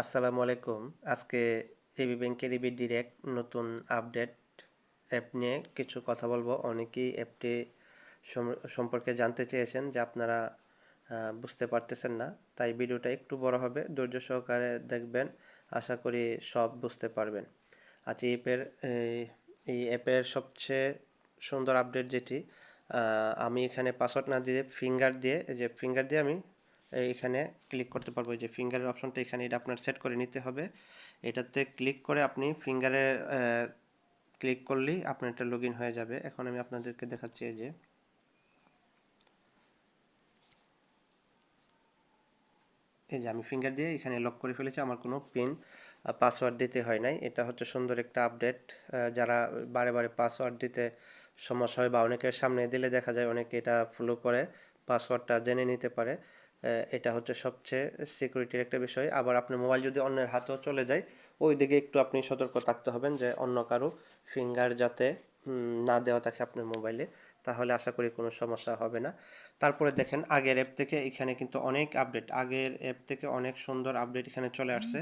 আসসালামু আলাইকুম। আজকে এবি ব্যাংকের এবি ডিরেক্ট নতুন আপডেট অ্যাপ নিয়ে কিছু কথা বলব। অনেকেই অ্যাপটি সম- সম্পর্কে জানতে চেয়েছেন যে আপনারা বুঝতে পারতেছেন না, তাই ভিডিওটা একটু বড় হবে। ধৈর্য সহকারে দেখবেন, আশা করি সব বুঝতে পারবেন। আচ্ছা অ্যাপের এই- অ্যাপের সবচেয়ে সুন্দর আপডেট যেটি আমি এখানে পাসওয়ার্ড না দিয়ে ফিঙ্গার দিয়ে যে ফিঙ্গার দিয়ে আমি এইখানে ক্লিক করতে পারব। যে ফিঙ্গারের অপশনটা এখানে এটা আপনার সেট করে নিতে হবে। এটাতে ক্লিক করে আপনি ফিঙ্গারে ক্লিক করলেই আপনার এটা লগ হয়ে যাবে। এখন আমি আপনাদেরকে দেখাচ্ছি যে। এই যে আমি ফিঙ্গার দিয়ে এখানে লক করে ফেলেছি, আমার কোনো পিন পাসওয়ার্ড দিতে হয় নাই। এটা হচ্ছে সুন্দর একটা আপডেট যারা বারে বারে পাসওয়ার্ড দিতে সমস্যা হয় বা অনেকের সামনে দিলে দেখা যায় অনেকে এটা ফলো করে পাসওয়ার্ডটা জেনে নিতে পারে। এটা হচ্ছে সবচেয়ে সিকিউরিটির একটা বিষয়। আবার আপনার মোবাইল যদি অন্যের হাতেও চলে যায় ওই দিকে একটু আপনি সতর্ক থাকতে হবেন যে অন্য কারও ফিঙ্গার যাতে না দেওয়া থাকে আপনার মোবাইলে তাহলে আশা করি কোনো সমস্যা হবে না। তারপরে দেখেন, আগের অ্যাপ থেকে এখানে কিন্তু অনেক আপডেট আগের অ্যাপ থেকে অনেক সুন্দর আপডেট এখানে চলে আসছে।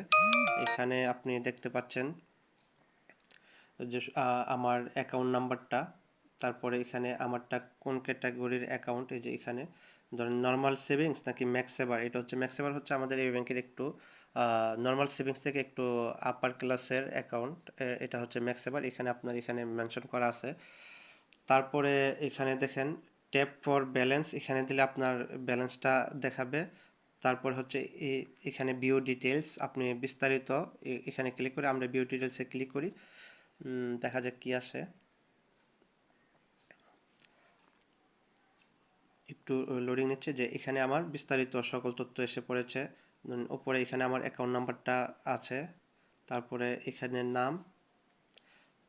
এখানে আপনি দেখতে পাচ্ছেন যে আমার অ্যাকাউন্ট নাম্বারটা তারপরে এখানে আমারটা কোন ক্যাটাগরির অ্যাকাউন্ট এই যে এখানে ধরেন নর্মাল সেভিংস নাকি ম্যাক্স সেভার এটা হচ্ছে ম্যাক্স সেভার হচ্ছে আমাদের এই ব্যাংকের একটু নর্মাল সেভিংস থেকে একটু আপার ক্লাসের অ্যাকাউন্ট এটা হচ্ছে ম্যাক্স সেভার এখানে আপনার এখানে মেনশন করা আছে। তারপরে এখানে দেখেন ট্যাপ ফর ব্যালেন্স এখানে দিলে আপনার ব্যালেন্সটা দেখাবে। তারপর হচ্ছে এখানে বিও ডিটেলস আপনি বিস্তারিত এখানে ক্লিক করে আমরা বিও ডিটেলসে ক্লিক করি। দেখা যাক কি আসে। একটু লোডিং নিচ্ছে যে এখানে আমার বিস্তারিত সকল তথ্য এসে পড়েছে। উপরে এখানে আমার অ্যাকাউন্ট নাম্বারটা আছে, তারপরে এখানে নাম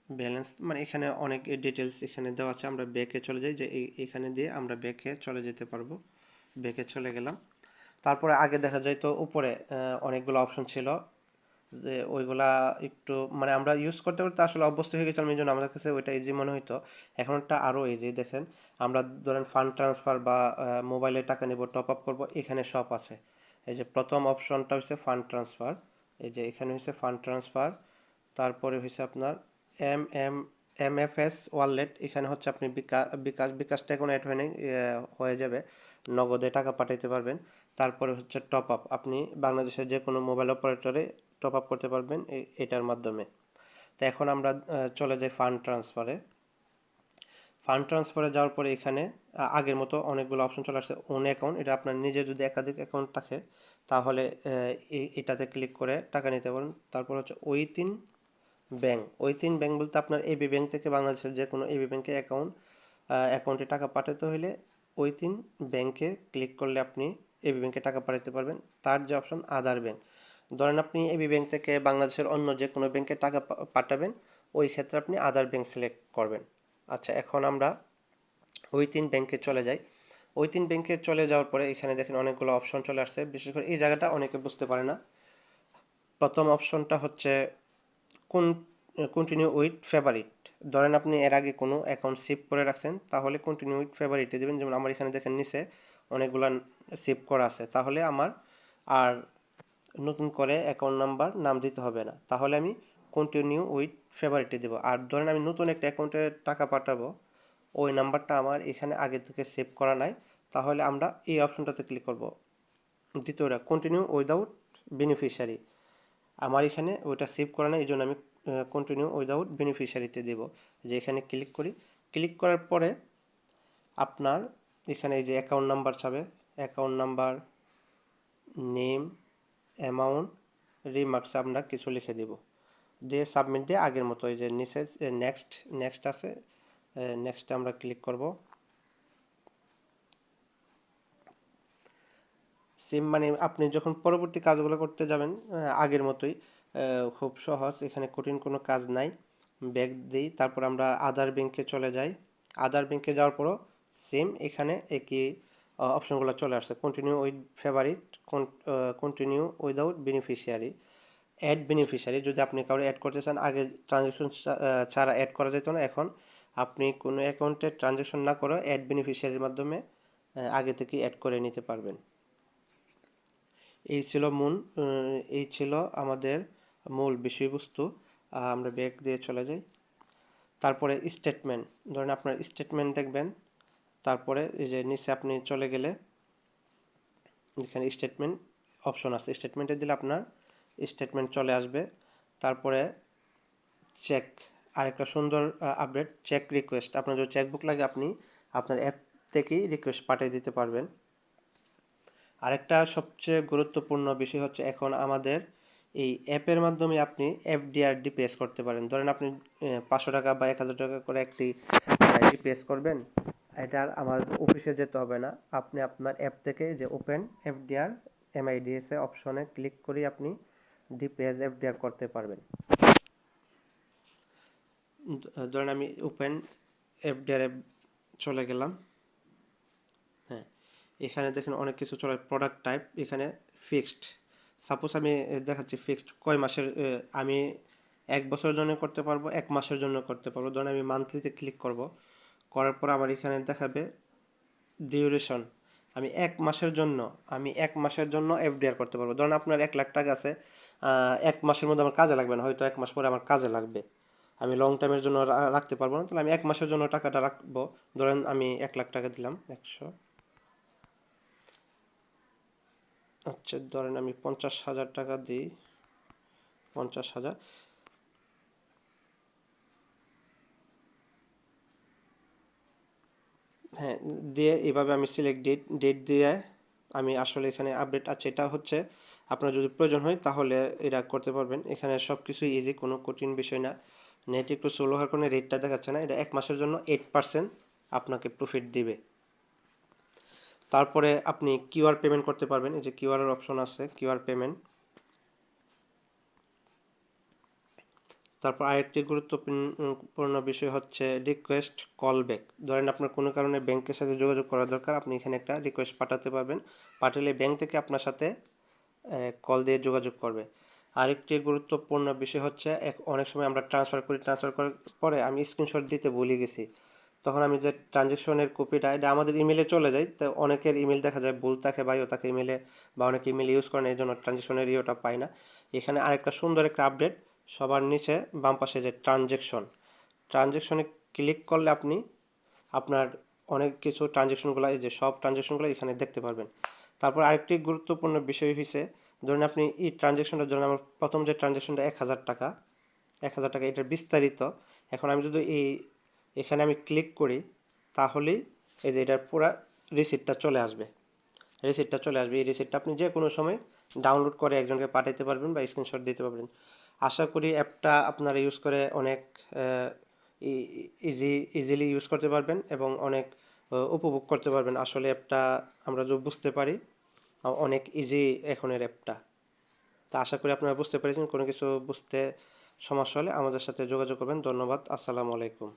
ব্যালেন্স মানে এখানে অনেক ডিটেলস এখানে দেওয়া আছে। আমরা ব্যাকে চলে যাই যে এখানে দিয়ে আমরা ব্যাকে চলে যেতে পারব। ব্যাকে চলে গেলাম। তারপরে আগে দেখা যায় তো উপরে অনেকগুলো অপশন ছিল। যে ওইগুলা একটু মানে আমরা ইউজ করতে করতে আসলে অভ্যস্ত হয়ে গেছিলাম এই জন্য আমাদের কাছে ওইটা ইজি মনে হইতো। এখন একটা আরও ইজি দেখেন, আমরা ধরেন ফান্ড ট্রান্সফার বা মোবাইলে টাকা নেব টপ আপ করব, এখানে সব আছে। এই যে প্রথম অপশনটা হচ্ছে ফান্ড ট্রান্সফার এই যে এখানে হচ্ছে ফান্ড ট্রান্সফার তারপরে হচ্ছে আপনার M M M F S wallet এখানে হচ্ছে আপনি বিকাশ বিকাশ, বিকাশটা এখন অ্যাড হয়ে হয়ে যাবে। নগদে টাকা পাঠাইতে পারবেন। তারপরে হচ্ছে টপ আপ আপনি বাংলাদেশের যে কোনো মোবাইল অপারেটরে টপ আপ করতে পারবেন এটার মাধ্যমে। তো এখন আমরা চলে যাই ফান্ড ট্রান্সফারে ফান্ড ট্রান্সফারে যাওয়ার পরে এখানে আগের মতো অনেকগুলো অপশন চলে আসছে। ওন অ্যাকাউন্ট এটা আপনার নিজের যদি একাধিক অ্যাকাউন্ট থাকে, তাহলে এটাতে ক্লিক করে টাকা নিতে পারেন। তারপর হচ্ছে ওই তিন ব্যাংক। ওই তিন ব্যাংক বলতে আপনার এবি ব্যাংক থেকে বাংলাদেশের যে কোনো এবি ব্যাংকে অ্যাকাউন্ট অ্যাকাউন্টে টাকা পাঠাতে হলে ওই তিন ব্যাংকে ক্লিক করলে আপনি এবি ব্যাংকে টাকা পাঠাতে পারবেন। তার যে অপশন আধার ব্যাংক ধরেন আপনি এবি ব্যাংক থেকে বাংলাদেশের অন্য যে কোনো ব্যাংকে টাকা পাঠাবেন, ওই ক্ষেত্রে আপনি আদার ব্যাংক সিলেক্ট করবেন। আচ্ছা এখন আমরা ওই তিন ব্যাংকে চলে যাই। ওই তিন ব্যাংকে চলে যাওয়ার পরে এখানে দেখেন অনেকগুলো অপশন চলে আসছে। বিশেষ করে এই জায়গাটা অনেকে বুঝতে পারে না। প্রথম অপশনটা হচ্ছে কোন কন্টিনিউ উইথ ফেভারিট ধরেন আপনি এর আগে কোনো অ্যাকাউন্ট সেভ করে রাখছেন, তাহলে কন্টিনিউ উইথ ফেভারিটে দেবেন। যেমন আমার এখানে দেখেন নিচে অনেকগুলো সেভ করা আছে। তাহলে আমার আর নতুন করে অ্যাকাউন্ট নাম্বার নাম দিতে হবে না। তাহলে আমি কন্টিনিউ উইথ ফেভারিটে দেবো। আর ধরেন আমি নতুন একটা অ্যাকাউন্টে টাকা পাঠাবো, ওই নাম্বারটা আমার এখানে আগে থেকে সেভ করা নাই, তাহলে আমরা এই অপশনটাতে ক্লিক করব। দ্বিতীয়টা কন্টিনিউ উইদাউট বেনিফিশিয়ারি আমার এখানে ওইটা সেভ করা নাই এই জন্য আমি কন্টিনিউ উইদাউট বেনিফিশিয়ারিতে দেব। যে এখানে ক্লিক করি ক্লিক করার পরে আপনার এখানে এই যে অ্যাকাউন্ট নাম্বার চাবে account number name amount remarks আমরা কিছু লিখে দেব। দিয়ে সাবমিট দিয়ে আগের মতো এই যে নিচে নেক্সট নেক্সট আছে নেক্সটে আমরা ক্লিক করব। সেম মানে আপনি যখন পরবর্তী কাজগুলো করতে যাবেন আগের মতোই খুব সহজ। এখানে কঠিন কোনো কাজ নাই। ব্যাগ দিই, তারপর আমরা আদার ব্যাংকে চলে যাই। আদার ব্যাংকে যাওয়ার পরও সেম এখানে একই অপশনগুলো চলে আসছে। Continue with favourite continue without beneficiary add beneficiary যদি আপনি কারও অ্যাড করতে চান, আগে ট্রানজ্যাকশন ছাড়া অ্যাড করা যেত না। এখন আপনি কোনো অ্যাকাউন্টে ট্রানজ্যাকশন না করে অ্যাড বেনিফিশিয়ারির মাধ্যমে আগে থেকে অ্যাড করে নিতে পারবেন। এই ছিল মূল এই ছিল আমাদের মূল বিষয়বস্তু। আমরা ব্যাগ দিয়ে চলে যাই। তারপরে স্টেটমেন্ট ধরেন আপনার স্টেটমেন্ট দেখবেন। তারপরে এই যে নিচে আপনি চলে গেলে এখানে স্টেটমেন্ট অপশন আছে। স্টেটমেন্টে দিলে আপনার স্টেটমেন্ট চলে আসবে। তারপরে চেক আরেকটা সুন্দর আপডেট চেক রিকোয়েস্ট আপনার যদি চেকবুক লাগে, আপনি আপনার অ্যাপ থেকেই রিকোয়েস্ট পাঠিয়ে দিতে পারবেন। আরেকটা সবচেয়ে গুরুত্বপূর্ণ বিষয় হচ্ছে এখন আমাদের এই অ্যাপের মাধ্যমে আপনি এফডিআর ডিপিএস করতে পারেন। ধরেন আপনি পাঁচশো টাকা বা এক হাজার টাকা করে একটি ডিপিএস করবেন এটার আমার অফিসে যেতে হবে না। আপনি আপনার অ্যাপ থেকে যে ওপেন এফ এফডিআর এমআইডিএস এ অপশনে ক্লিক করে আপনি ডিপিএস এফডিআর করতে পারবেন। ধরেন আমি ওপেন এফ এফডিআর চলে গেলাম। এখানে দেখেন অনেক কিছু চলে প্রোডাক্ট টাইপ এখানে ফিক্সড সাপোজ আমি দেখাচ্ছি ফিক্সড কয় মাসের আমি এক বছরের জন্য করতে পারব, এক মাসের জন্য করতে পারব। ধরেন আমি মান্থলিতে ক্লিক করব, করার পর আমার এখানে দেখাবে ডিউরেশন আমি এক মাসের জন্য, আমি এক মাসের জন্য এফডিআর করতে পারব। ধরেন আপনার এক লাখ টাকা আছে এক মাসের মধ্যে আমার কাজে লাগবে না, হয়তো এক মাস পরে আমার কাজে লাগবে। আমি লং টাইমের জন্য রাখতে পারব না, তাহলে আমি এক মাসের জন্য টাকাটা রাখব। ধরেন আমি এক লাখ টাকা দিলাম, একশো আচ্ছা ধরেন আমি পঞ্চাশ হাজার টাকা দিই। পঞ্চাশ হাজার। হ্যাঁ দিয়ে এভাবে আমি সিলেক্ট ডেট ডেট দিয়ে আমি আসলে এখানে আপডেট আছে। এটা হচ্ছে আপনার যদি প্রয়োজন হয় তাহলে এটা করতে পারবেন। এখানে সব কিছুই ইজি কোনো কঠিন বিষয় না। নেট একটু স্লো হওয়ার কারণে রেটটা দেখাচ্ছে না। এটা এক মাসের জন্য এইট পার্সেন্ট আপনাকে প্রফিট দিবে। তারপরে আপনি কিউআর পেমেন্ট করতে পারবেন। এই যে কিউআর এর অপশন আছে কিউআর পেমেন্ট তারপর আরেকটি গুরুত্বপূর্ণ বিষয় হচ্ছে রিকোয়েস্ট কল ব্যাক ধরেন আপনার কোনো কারণে ব্যাংকের সাথে যোগাযোগ করা দরকার, আপনি এখানে একটা রিকোয়েস্ট পাঠাতে পারবেন। পাঠালে ব্যাংক থেকে আপনার সাথে কল দিয়ে যোগাযোগ করবে। আরেকটি গুরুত্বপূর্ণ বিষয় হচ্ছে অনেক সময় আমরা ট্রান্সফার করি ট্রান্সফার করার পরে আমি স্ক্রিনশট দিতে ভুলে গেছি। তখন আমি যে ট্রানজেকশনের কপিটা, এটা আমাদের ইমেলে চলে যায়। তো অনেকের ইমেল দেখা যায় ভুল থাকে বা থাকে ইমেলে বা অনেকে ইমেল ইউজ করেন এই জন্য ট্রানজেকশনের ইয়েটা পায় না। এখানে আরেকটা সুন্দর একটা আপডেট সবার নিচে বাম পাশে যে ট্রানজেকশন। ট্রানজেকশনে ক্লিক করলে আপনি আপনার অনেক কিছু ট্রানজেকশনগুলো, এই যে সব ট্রানজেকশনগুলো এখানে দেখতে পারবেন। তারপর আরেকটি গুরুত্বপূর্ণ বিষয় হয়েছে ধরুন আপনি এই ট্রানজেকশনটা, ধরুন আমার প্রথম যে ট্রানজেকশনটা এক হাজার টাকা, এক হাজার টাকা, এটার বিস্তারিত। এখন আমি যদি এই এখানে আমি ক্লিক করি, তাহলেই এই যে এটার পুরো রিসিপ্টটা চলে আসবে। রিসিপ্টটা চলে আসবে। এই রিসিপ্টটা আপনি যে কোনো সময় ডাউনলোড করে একজনকে পাঠাতে পারবেন বা স্ক্রিনশট দিতে পারবেন। আশা করি অ্যাপটা আপনারা ইউজ করে অনেক ইজি ইজিলি ইউজ করতে পারবেন এবং অনেক উপভোগ করতে পারবেন। আসলে অ্যাপটা আমরা যদি বুঝতে পারি অনেক ইজি এখনের অ্যাপটা তা আশা করি আপনারা বুঝতে পেরেছেন। কোনো কিছু বুঝতে সমস্যা হলে আমাদের সাথে যোগাযোগ করবেন। ধন্যবাদ। আসসালামু আলাইকুম।